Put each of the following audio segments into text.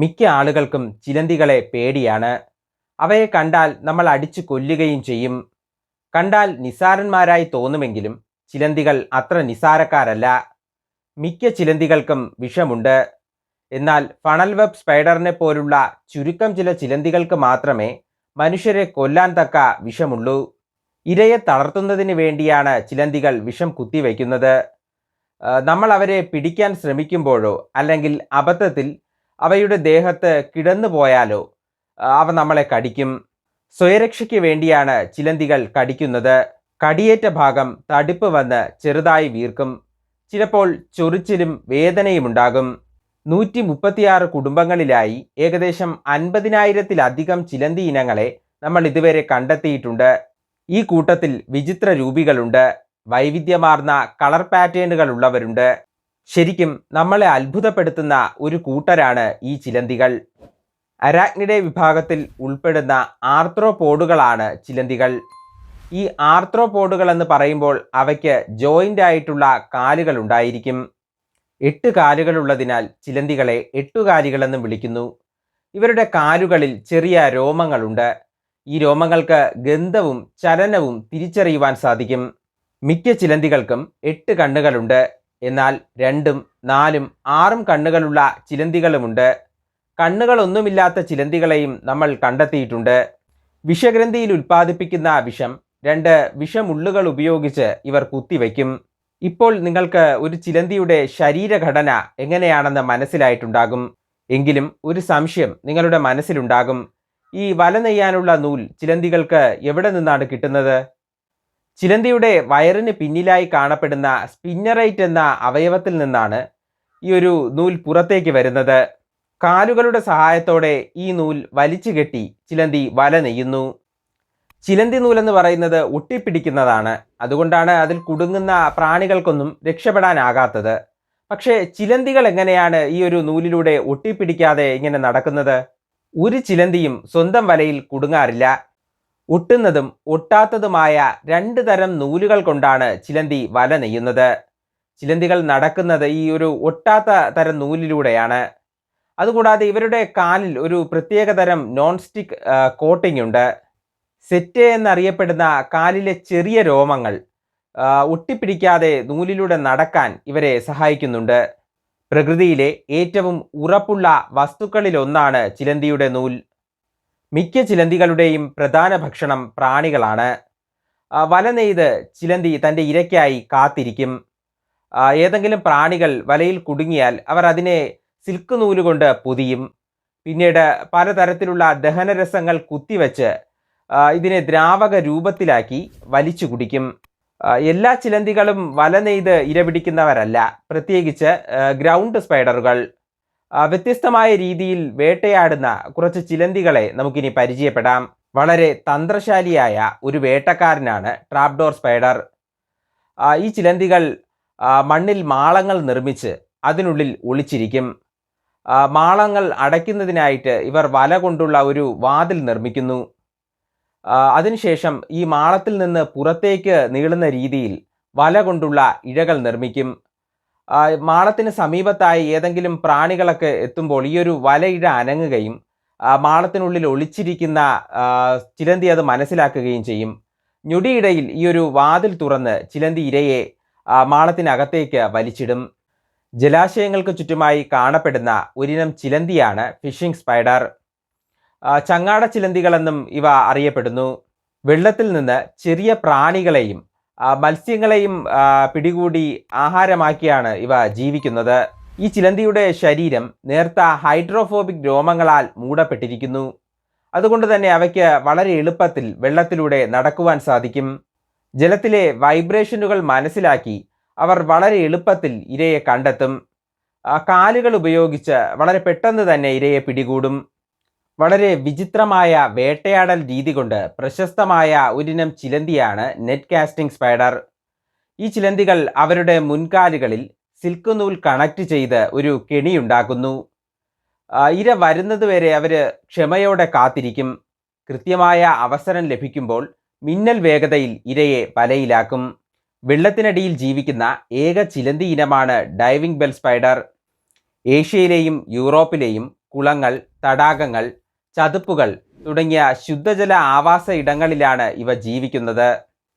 മിക്ക ആളുകൾക്കും ചിലന്തികളെ പേടിയാണ്. അവയെ കണ്ടാൽ നമ്മൾ അടിച്ചു കൊല്ലുകയും ചെയ്യും. കണ്ടാൽ നിസാരന്മാരായി തോന്നുമെങ്കിലും ചിലന്തികൾ അത്ര നിസാരക്കാരല്ല മിക്ക ചിലന്തികൾക്കും വിഷമുണ്ട്. എന്നാൽ ഫണൽ വെബ് സ്പൈഡറിനെ പോലുള്ള ചുരുക്കം ചില ചിലന്തികൾക്ക് മാത്രമേ മനുഷ്യരെ കൊല്ലാൻ തക്ക വിഷമുള്ളൂ. ഇരയെ തളർത്തുന്നതിന് വേണ്ടിയാണ് ചിലന്തികൾ വിഷം കുത്തിവെക്കുന്നത് നമ്മൾ അവരെ പിടിക്കാൻ ശ്രമിക്കുമ്പോഴോ അല്ലെങ്കിൽ അബദ്ധത്തിൽ അവയുടെ ദേഹത്ത് കിടന്നു പോയാലോ? അവ നമ്മളെ കടിക്കും. സ്വയരക്ഷയ്ക്ക് വേണ്ടിയാണ് ചിലന്തികൾ കടിക്കുന്നത്. കടിയേറ്റ ഭാഗം തടിപ്പ് വന്ന് ചെറുതായി വീർക്കും. ചിലപ്പോൾ ചൊറിച്ചിലും വേദനയും ഉണ്ടാകും. നൂറ്റി മുപ്പത്തിയാറ് കുടുംബങ്ങളിലായി ഏകദേശം അൻപതിനായിരത്തിലധികം ചിലന്തി ഇനങ്ങളെ നമ്മൾ ഇതുവരെ കണ്ടെത്തിയിട്ടുണ്ട്. ഈ കൂട്ടത്തിൽ വിചിത്ര രൂപികളുണ്ട് വൈവിധ്യമാർന്ന കളർ പാറ്റേണുകൾ ഉള്ളവരുണ്ട്. ശരിക്കും നമ്മളെ അത്ഭുതപ്പെടുത്തുന്ന ഒരു കൂട്ടരാണ് ഈ ചിലന്തികൾ. അരാഗ്നിഡെ വിഭാഗത്തിൽ ഉൾപ്പെടുന്ന ആർത്രോപോഡുകളാണ് ചിലന്തികൾ. ഈ ആർത്രോപോഡുകൾ എന്ന് പറയുമ്പോൾ അവയ്ക്ക് ജോയിന്റ് ആയിട്ടുള്ള കാലുകൾ ഉണ്ടായിരിക്കും. എട്ട് കാലുകളുള്ളതിനാൽ ചിലന്തികളെ എട്ടുകാലികളെന്ന് വിളിക്കുന്നു. ഇവരുടെ കാലുകളിൽ ചെറിയ രോമങ്ങളുണ്ട്. ഈ രോമങ്ങൾക്ക് ഗന്ധവും ചലനവും തിരിച്ചറിയുവാൻ സാധിക്കും. മിക്ക ചിലന്തികൾക്കും എട്ട് കണ്ണുകളുണ്ട്. എന്നാൽ രണ്ടും നാലും ആറും കണ്ണുകളുള്ള ചിലന്തികളുമുണ്ട്. കണ്ണുകളൊന്നുമില്ലാത്ത ചിലന്തികളെയും നമ്മൾ കണ്ടെത്തിയിട്ടുണ്ട്. വിഷഗ്രന്ഥിയിൽ ഉൽപ്പാദിപ്പിക്കുന്ന വിഷം രണ്ട് വിഷമുള്ളുകൾ ഉപയോഗിച്ച് ഇവർ കുത്തിവെക്കും ഇപ്പോൾ നിങ്ങൾക്ക് ഒരു ചിലന്തിയുടെ ശരീരഘടന എങ്ങനെയാണെന്ന് മനസ്സിലായിട്ടുണ്ടാകും. എങ്കിലും ഒരു സംശയം നിങ്ങളുടെ മനസ്സിലുണ്ടാകും. ഈ വല നെയ്യാനുള്ള നൂൽ ചിലന്തികൾക്ക് എവിടെ നിന്നാണ് കിട്ടുന്നത്? ചിലന്തിയുടെ വയറിന് പിന്നിലായി കാണപ്പെടുന്ന സ്പിന്നറൈറ്റ് എന്ന അവയവത്തിൽ നിന്നാണ് ഈ ഒരു നൂൽ പുറത്തേക്ക് വരുന്നത്. കാലുകളുടെ സഹായത്തോടെ ഈ നൂൽ വലിച്ചു കെട്ടി ചിലന്തി വല നെയ്യുന്നു. ചിലന്തി നൂലെന്ന് പറയുന്നത് ഒട്ടിപ്പിടിക്കുന്നതാണ്. അതുകൊണ്ടാണ് അതിൽ കുടുങ്ങുന്ന പ്രാണികൾക്കൊന്നും രക്ഷപ്പെടാനാകാത്തത്. പക്ഷേ ചിലന്തികൾ എങ്ങനെയാണ് ഈ ഒരു നൂലിലൂടെ ഒട്ടിപ്പിടിക്കാതെ ഇങ്ങനെ നടക്കുന്നത്? ഒരു ചിലന്തിയും സ്വന്തം വലയിൽ കുടുങ്ങാറില്ല. ഒട്ടുന്നതും ഒട്ടാത്തതുമായ രണ്ട് തരം നൂലുകൾ കൊണ്ടാണ് ചിലന്തി വല നെയ്യുന്നത്. ചിലന്തികൾ നടക്കുന്നത് ഈ ഒരു ഒട്ടാത്ത തരം നൂലിലൂടെയാണ്. അതുകൂടാതെ ഇവരുടെ കാലിൽ ഒരു പ്രത്യേക തരം നോൺ സ്റ്റിക്ക് കോട്ടിംഗ് ഉണ്ട്. സെറ്റ് എന്നറിയപ്പെടുന്ന കാലിലെ ചെറിയ രോമങ്ങൾ ഒട്ടിപ്പിടിക്കാതെ നൂലിലൂടെ നടക്കാൻ ഇവരെ സഹായിക്കുന്നുണ്ട്. പ്രകൃതിയിലെ ഏറ്റവും ഉറപ്പുള്ള വസ്തുക്കളിലൊന്നാണ് ചിലന്തിയുടെ നൂൽ. മിക്ക ചിലന്തികളുടെയും പ്രധാന ഭക്ഷണം പ്രാണികളാണ്. വല നെയ്ത് ചിലന്തി തന്റെ ഇരയ്ക്കായി കാത്തിരിക്കും. ഏതെങ്കിലും പ്രാണികൾ വലയിൽ കുടുങ്ങിയാൽ അവർ അതിനെ സിൽക്ക് നൂലുകൊണ്ട് പൊതിയും. പിന്നീട് പലതരത്തിലുള്ള ദഹനരസങ്ങൾ കുത്തിവെച്ച് ഇതിനെ ദ്രാവക രൂപത്തിലാക്കി വലിച്ചു കുടിക്കും. എല്ലാ ചിലന്തികളും വല നെയ്ത് ഇരപിടിക്കുന്നവരല്ല. പ്രത്യേകിച്ച് ഗ്രൗണ്ട് സ്പൈഡറുകൾ. വ്യത്യസ്തമായ രീതിയിൽ വേട്ടയാടുന്ന കുറച്ച് ചിലന്തികളെ നമുക്കിനി പരിചയപ്പെടാം. വളരെ തന്ത്രശാലിയായ ഒരു വേട്ടക്കാരനാണ് ട്രാപ്ഡോർ സ്പൈഡർ. ഈ ചിലന്തികൾ മണ്ണിൽ മാളങ്ങൾ നിർമ്മിച്ച് അതിനുള്ളിൽ ഒളിച്ചിരിക്കും. മാളങ്ങൾ അടയ്ക്കുന്നതിനായിട്ട് ഇവർ വല കൊണ്ടുള്ള ഒരു വാതിൽ നിർമ്മിക്കുന്നു. അതിനുശേഷം ഈ മാളത്തിൽ നിന്ന് പുറത്തേക്ക് നീളുന്ന രീതിയിൽ വല കൊണ്ടുള്ള ഇഴകൾ നിർമ്മിക്കും. മാളത്തിന് സമീപത്തായി ഏതെങ്കിലും പ്രാണികളൊക്കെ എത്തുമ്പോൾ ഈ ഒരു വലയിഴ അനങ്ങുകയും മാളത്തിനുള്ളിൽ ഒളിച്ചിരിക്കുന്ന ചിലന്തി അത് മനസ്സിലാക്കുകയും ചെയ്യും. ഞൊടിയിടയിൽ ഈ ഒരു വാതിൽ തുറന്ന് ചിലന്തി ഇരയെ മാളത്തിനകത്തേക്ക് വലിച്ചിടും. ജലാശയങ്ങൾക്ക് ചുറ്റുമായി കാണപ്പെടുന്ന ഒരിനം ചിലന്തിയാണ് ഫിഷിംഗ് സ്പൈഡർ. ചങ്ങാട ചിലന്തികളെന്നും ഇവ അറിയപ്പെടുന്നു. വെള്ളത്തിൽ നിന്ന് ചെറിയ പ്രാണികളെയും മത്സ്യങ്ങളെയും പിടികൂടി ആഹാരമാക്കിയാണ് ഇവ ജീവിക്കുന്നത്. ഈ ചിലന്തിയുടെ ശരീരം നേർത്ത ഹൈഡ്രോഫോബിക് രോമങ്ങളാൽ മൂടപ്പെട്ടിരിക്കുന്നു. അതുകൊണ്ട് തന്നെ അവയ്ക്ക് വളരെ എളുപ്പത്തിൽ വെള്ളത്തിലൂടെ നടക്കുവാൻ സാധിക്കും. ജലത്തിലെ വൈബ്രേഷനുകൾ മനസ്സിലാക്കി അവർ വളരെ എളുപ്പത്തിൽ ഇരയെ കണ്ടെത്തും. കാലുകൾ ഉപയോഗിച്ച് വളരെ പെട്ടെന്ന് തന്നെ ഇരയെ പിടികൂടും. വളരെ വിചിത്രമായ വേട്ടയാടൽ രീതി കൊണ്ട് പ്രശസ്തമായ ഒരിനം ചിലന്തിയാണ് നെറ്റ് കാസ്റ്റിംഗ് സ്പൈഡർ. ഈ ചിലന്തികൾ അവരുടെ മുൻകാലുകളിൽ സിൽക്ക് നൂൽ കണക്ട് ചെയ്ത് ഒരു കെണിയുണ്ടാക്കുന്നു ഇര വരുന്നതുവരെ അവർ ക്ഷമയോടെ കാത്തിരിക്കും. കൃത്യമായ അവസരം ലഭിക്കുമ്പോൾ മിന്നൽ വേഗതയിൽ ഇരയെ വലയിലാക്കും. വെള്ളത്തിനടിയിൽ ജീവിക്കുന്ന ഏക ചിലന്തി ഇനമാണ് ഡൈവിംഗ് ബെൽ സ്പൈഡർ. ഏഷ്യയിലെയും യൂറോപ്പിലെയും കുളങ്ങൾ തടാകങ്ങൾ ചതുപ്പുകൾ തുടങ്ങിയ ശുദ്ധജല ആവാസ ഇടങ്ങളിലാണ് ഇവ ജീവിക്കുന്നത്.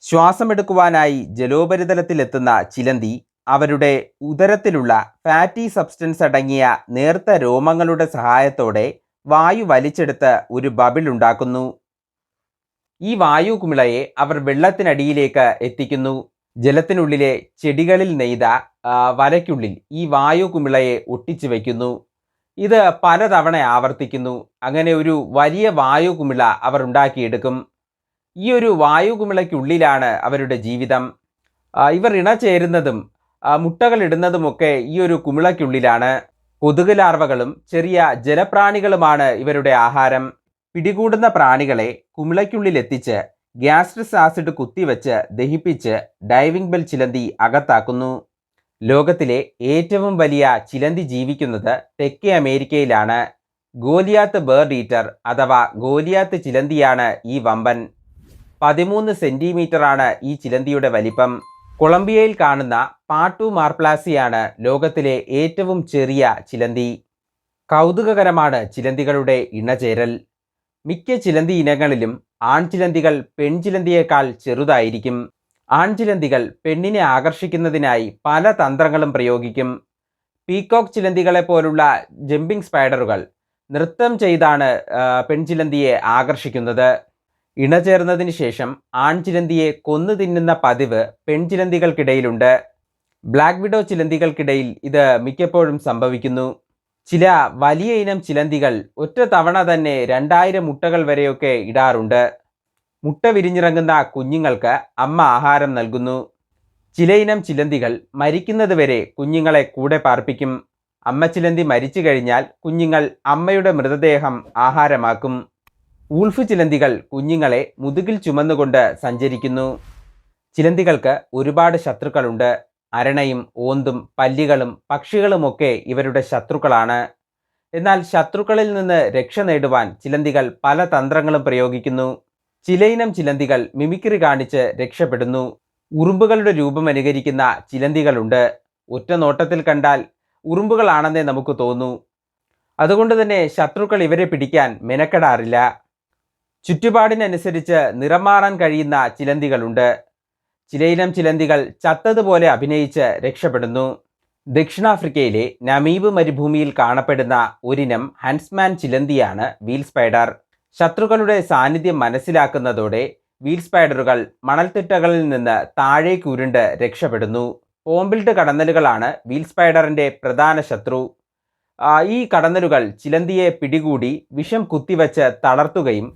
ശ്വാസമെടുക്കുവാനായി ജലോപരിതലത്തിലെത്തുന്ന ചിലന്തി അവരുടെ ഉദരത്തിലുള്ള ഫാറ്റി സബ്സ്റ്റൻസ് അടങ്ങിയ നേർത്ത രോമങ്ങളുടെ സഹായത്തോടെ വായു വലിച്ചെടുത്ത് ഒരു ബബിൾ ഉണ്ടാക്കുന്നു. ഈ വായു കുമിളയെ അവർ വെള്ളത്തിനടിയിലേക്ക് എത്തിക്കുന്നു. ജലത്തിനുള്ളിലെ ചെടികളിൽ നെയ്ത വലയ്ക്കുള്ളിൽ ഈ വായു കുമിളയെ ഒട്ടിച്ചു വയ്ക്കുന്നു. ഇത് പലതവണ ആവർത്തിക്കുന്നു. അങ്ങനെ ഒരു വലിയ വായു കുമിള അവർ ഉണ്ടാക്കിയെടുക്കും. ഈ ഒരു വായു കുമിളയ്ക്കുള്ളിലാണ് അവരുടെ ജീവിതം. ഇവർ ഇണചേരുന്നതും ഇടുന്നതുമൊക്കെ ഈ ഒരു കുമിളയ്ക്കുള്ളിലാണ്. കൊതുക് ലാർവകളും ചെറിയ ജലപ്രാണികളുമാണ് ഇവരുടെ ആഹാരം. പിടികൂടുന്ന പ്രാണികളെ കുമിളയ്ക്കുള്ളിൽ എത്തിച്ച് ഗ്യാസ്ട്രിസ് ആസിഡ് കുത്തിവെച്ച് ദഹിപ്പിച്ച് ഡൈവിംഗ് ബെൽ ചിലന്തി അകത്താക്കുന്നു. ലോകത്തിലെ ഏറ്റവും വലിയ ചിലന്തി ജീവിക്കുന്നത് തെക്കേ അമേരിക്കയിലാണ്. ഗോലിയാത്ത് ബേർഡ് ഈറ്റർ അഥവാ ഗോലിയാത്ത് ചിലന്തിയാണ് ഈ വമ്പൻ. പതിമൂന്ന് സെന്റിമീറ്ററാണ് ഈ ചിലന്തിയുടെ വലിപ്പം. കൊളംബിയയിൽ കാണുന്ന പാട്ടു മാർപ്ലാസിയാണ് ലോകത്തിലെ ഏറ്റവും ചെറിയ ചിലന്തി. കൗതുകകരമാണ് ചിലന്തികളുടെ ഇണചേരൽ. മിക്ക ചിലന്തി ഇനങ്ങളിലും ആൺചിലന്തികൾ പെൺചിലന്തിയേക്കാൾ ചെറുതായിരിക്കും. ആൺചിലന്തികൾ പെണ്ണിനെ ആകർഷിക്കുന്നതിനായി പല തന്ത്രങ്ങളും പ്രയോഗിക്കും. പീകോക്ക് ചിലന്തികളെ പോലുള്ള ജമ്പിംഗ് സ്പൈഡറുകൾ നൃത്തം ചെയ്താണ് പെൺചിലന്തിയെ ആകർഷിക്കുന്നത്. ഇണചേർന്നതിന് ശേഷം ആൺചിലന്തിയെ കൊന്നു തിന്നുന്ന പതിവ് പെൺചിലന്തികൾക്കിടയിലുണ്ട്. ബ്ലാക്ക് വിഡോ ചിലന്തികൾക്കിടയിൽ ഇത് മിക്കപ്പോഴും സംഭവിക്കുന്നു. ചില വലിയ ഇനം ചിലന്തികൾ ഒറ്റ തവണ തന്നെ രണ്ടായിരം മുട്ടകൾ വരെയൊക്കെ ഇടാറുണ്ട്. മുട്ട വിരിഞ്ഞിറങ്ങുന്ന കുഞ്ഞുങ്ങൾക്ക് അമ്മ ആഹാരം നൽകുന്നു. ചിലയിനം ചിലന്തികൾ മരിക്കുന്നതുവരെ കുഞ്ഞുങ്ങളെ കൂടെ പാർപ്പിക്കും. അമ്മ ചിലന്തി മരിച്ചു കഴിഞ്ഞാൽ കുഞ്ഞുങ്ങൾ അമ്മയുടെ മൃതദേഹം ആഹാരമാക്കും. ഊൾഫ് ചിലന്തികൾ കുഞ്ഞുങ്ങളെ മുതുകിൽ ചുമന്നുകൊണ്ട് സഞ്ചരിക്കുന്നു. ചിലന്തികൾക്ക് ഒരുപാട് ശത്രുക്കളുണ്ട്. അരണയും ഓന്തും പല്ലികളും പക്ഷികളുമൊക്കെ ഇവരുടെ ശത്രുക്കളാണ്. എന്നാൽ ശത്രുക്കളിൽ നിന്ന് രക്ഷ നേടുവാൻ ചിലന്തികൾ പല തന്ത്രങ്ങളും പ്രയോഗിക്കുന്നു. ചിലയിനം ചിലന്തികൾ മിമിക്രി കാണിച്ച് രക്ഷപ്പെടുന്നു. ഉറുമ്പുകളുടെ രൂപം അനുകരിക്കുന്ന ചിലന്തികളുണ്ട്. ഒറ്റ നോട്ടത്തിൽ കണ്ടാൽ ഉറുമ്പുകളാണെന്നേ നമുക്ക് തോന്നൂ. അതുകൊണ്ട് തന്നെ ശത്രുക്കൾ ഇവരെ പിടിക്കാൻ മെനക്കെടാറില്ല. ചുറ്റുപാടിനനുസരിച്ച് നിറം മാറാൻ കഴിയുന്ന ചിലന്തികളുണ്ട്. ചിലയിനം ചിലന്തികൾ ചത്തതുപോലെ അഭിനയിച്ച് രക്ഷപ്പെടുന്നു. ദക്ഷിണാഫ്രിക്കയിലെ നമീബ് മരുഭൂമിയിൽ കാണപ്പെടുന്ന ഒരിനം ഹൻസ്മാൻ ചിലന്തിയാണ് വീൽ സ്പൈഡർ. ശത്രുക്കളുടെ സാന്നിധ്യം മനസ്സിലാക്കുന്നതോടെ വീൽ സ്പൈഡറുകൾ മണൽത്തിട്ടകളിൽ നിന്ന് താഴേക്ക് ഉരുണ്ട് രക്ഷപ്പെടുന്നു. ഓംബിൾഡ് കടന്നലുകളാണ് വീൽ സ്പൈഡറിന്റെ പ്രധാന ശത്രു. ഈ കടന്നലുകൾ ചിലന്തിയെ പിടികൂടി വിഷം കുത്തിവച്ച് തളർത്തുകയും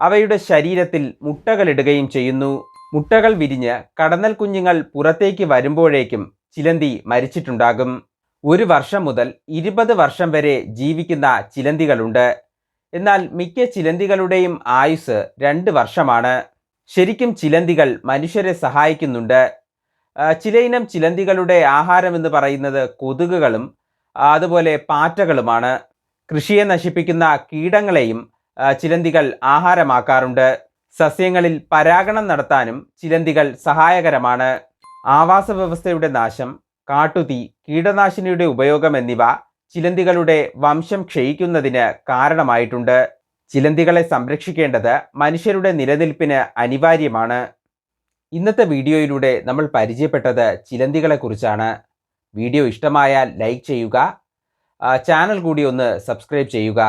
അവയുടെ ശരീരത്തിൽ മുട്ടകളിടുകയും ചെയ്യുന്നു. മുട്ടകൾ വിരിഞ്ഞ് കടന്നൽ കുഞ്ഞുങ്ങൾ പുറത്തേക്ക് വരുമ്പോഴേക്കും ചിലന്തി മരിച്ചിട്ടുണ്ടാകും. ഒരു വർഷം മുതൽ ഇരുപത് വർഷം വരെ ജീവിക്കുന്ന ചിലന്തികളുണ്ട്. എന്നാൽ മിക്ക ചിലന്തികളുടെയും ആയുസ് രണ്ട് വർഷമാണ്. ശരിക്കും ചിലന്തികൾ മനുഷ്യരെ സഹായിക്കുന്നുണ്ട്. ചിലയിനം ചിലന്തികളുടെ ആഹാരം എന്ന് പറയുന്നത് കൊതുകുകളും അതുപോലെ പാറ്റകളുമാണ്. കൃഷിയെ നശിപ്പിക്കുന്ന കീടങ്ങളെയും ചിലന്തികൾ ആഹാരമാക്കാറുണ്ട്. സസ്യങ്ങളിൽ പരാഗണം നടത്താനും ചിലന്തികൾ സഹായകരമാണ്. ആവാസ വ്യവസ്ഥയുടെ നാശം കാട്ടുതീ കീടനാശിനിയുടെ ഉപയോഗം എന്നിവ ചിലന്തികളുടെ വംശം ക്ഷയിക്കുന്നതിന് കാരണമായിട്ടുണ്ട്. ചിലന്തികളെ സംരക്ഷിക്കേണ്ടത് മനുഷ്യരുടെ നിലനിൽപ്പിന് അനിവാര്യമാണ്. ഇന്നത്തെ വീഡിയോയിലൂടെ നമ്മൾ പരിചയപ്പെട്ടത് ചിലന്തികളെക്കുറിച്ചാണ്. വീഡിയോ ഇഷ്ടമായാൽ ലൈക്ക് ചെയ്യുക. ചാനൽ കൂടി ഒന്ന് സബ്സ്ക്രൈബ് ചെയ്യുക.